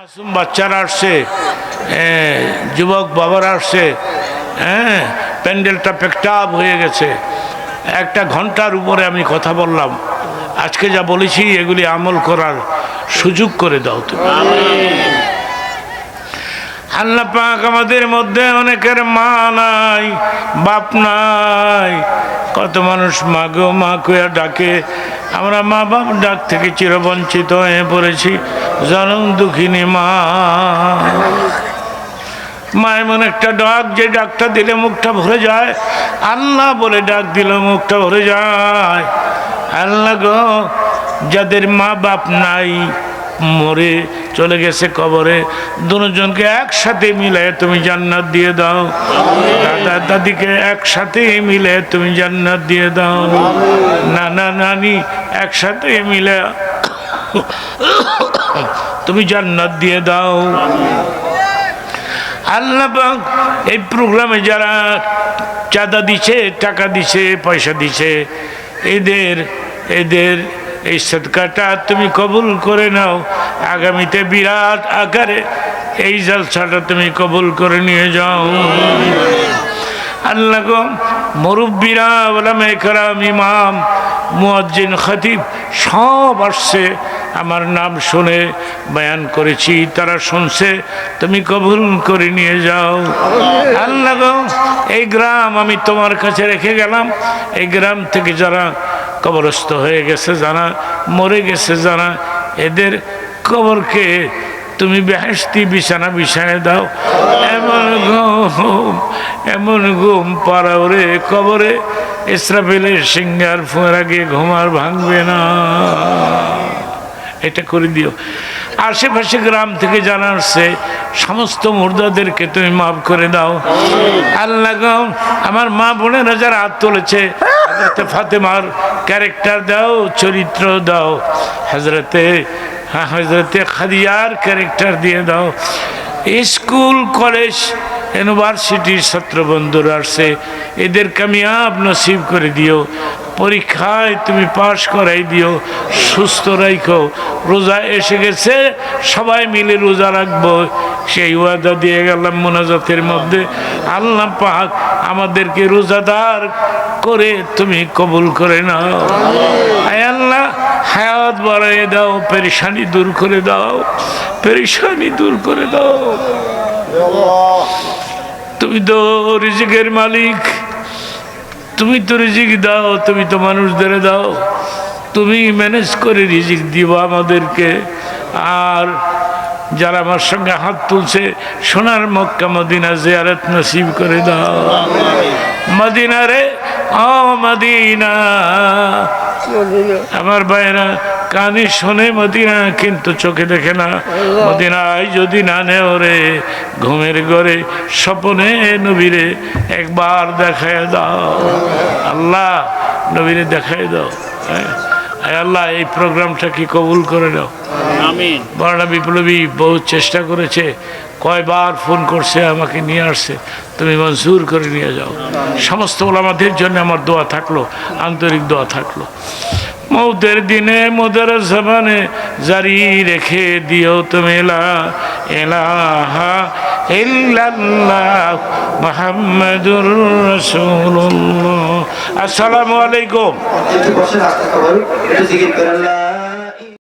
মাসুম বাচ্চারা আসছে যুবক বাবারা আসছে হ্যাঁ প্যান্ডেলটা পেকটাপ হয়ে গেছে। একটা ঘণ্টার উপরে আমি কথা বললাম, আজকে যা বলেছি এগুলি আমল করার সুযোগ করে দাও তুমি। আল্লাহ পাক আমাদের মধ্যে অনেকের মা নাই, বাপ নাই কত মানুষ মা গো, মা কয়া ডাকে। আমরা মা বাপ ডাক থেকে চিরবঞ্চিত হয়ে পড়েছি। জনম দুঃখিনী মা। মা এমন একটা ডাক, যে ডাকটা দিলে মুখটা ভরে যায়। আল্লাহ বলে ডাক দিলে মুখটা ভরে যায়। আল্লাহ গো, যাদের মা বাপ নাই মরে চলে গেছে কবরে। দুজনকে একসাথে মিলে তুমি জান্নাত দিয়ে দাও। দাদা দাদিকে একসাথে মিলে তুমি জান্নাত দিয়ে দাও। নানা নানি একসাথে মিলে তুমি জান্নাত দিয়ে দাও। আল্লাহ এই প্রোগ্রামে যারা চাঁদা দিছে, টাকা দিছে, পয়সা দিছে, এদের এদের এই সদকাটা তুমি কবুল করে নাও। আগামীতে বিরাট আকারে এই জলসাটা তুমি কবুল করে নিয়ে যাও। আল্লাহ গো, মুরব্বীরা ওলামে ইমাম, মুয়াজ্জিন, খতিব, সব আসছে আমার নাম শুনে বয়ান করেছি, তারা শুনছে, তুমি কবুল করে নিয়ে যাও। আল্লাহ এই গ্রাম আমি তোমার কাছে রেখে গেলাম। এই গ্রাম থেকে যারা কবরস্থ হয়ে গেছে, যারা মরে গেছে, যারা এদের কবরকে তুমি বেহেস্তি বিছানা বিছায় দাও। এমন ঘুম এমন ঘুম পাড়া ওরে কবরে, ইসরাফেলের সিঙ্গার ফোঁড়া গিয়ে ঘুমার ভাঙবে না। এটা করে দিও। আশেপাশে গ্রাম থেকে জানা আসছে, সমস্ত মুর্দাদেরকে তুমি মাফ করে দাও। আল্লাহ আমার মা বোনেরা যারা হাত তুলেছে হজরতে ফাতেমার ক্যারেক্টার দাও, চরিত্র দাও। হজরতে হ্যাঁ হজরতে খাদিয়ার ক্যারেক্টার দিয়ে দাও। স্কুল, কলেজ, ইউনিভার্সিটির ছাত্র বন্ধুরা আসছে এদের কামিয়াব নসিব করে দিও। পরীক্ষায় তুমি পাশ করাই দিও, সুস্থ রাখো রোজা এসে গেছে, সবাই মিলে রোজা রাখব। সেই ওয়াদা দিয়ে গেলাম মোনাজাতের মধ্যে। আল্লাহ পাক আমাদেরকে রোজাদার করে তুমি কবুল করে নাও। আল্লাহ, হায়াত বাড়াই দাও, পেরেশানি দূর করে দাও, পেরেশানি দূর করে দাও। তুমি তো রিজিকের মালিক। তুমি তো রিজিক দাও তুমি তো মানুষদের দাও। তুমি ম্যানেজ করে রিজিক দিবা আমাদেরকে। আর যারা আমার সঙ্গে হাত তুলছে সোনার মক্কা মদিনা জিয়ারত নসিব করে দাও। মদিনা রে ও মদিনা। আমার ভাইরা কানে শোনে মদিনা কিন্তু চোখে দেখে না। মদিনায় যদি না নেও রে ঘুমের ঘরে স্বপনে নবীরে একবার দেখায় দাও। আল্লাহ নবীরে দেখায় দাও। হ্যাঁ? আল্লাহ এই প্রোগ্রামটা কি কবুল করে দাও আমিন। বর্ণা বিপ্লবী বহু চেষ্টা করেছে কয়বার ফোন করছে আমাকে নিয়ে আসছে। তুমি মঞ্জুর করে নিয়ে যাও। সমস্ত ওলামাদের জন্য আমার দোয়া থাকল আন্তরিক দোয়া থাকল। মৌতের দিনে মোদের জবানে জারি রেখে দিও তুমি এলাহা আসসালামু আলাইকুম।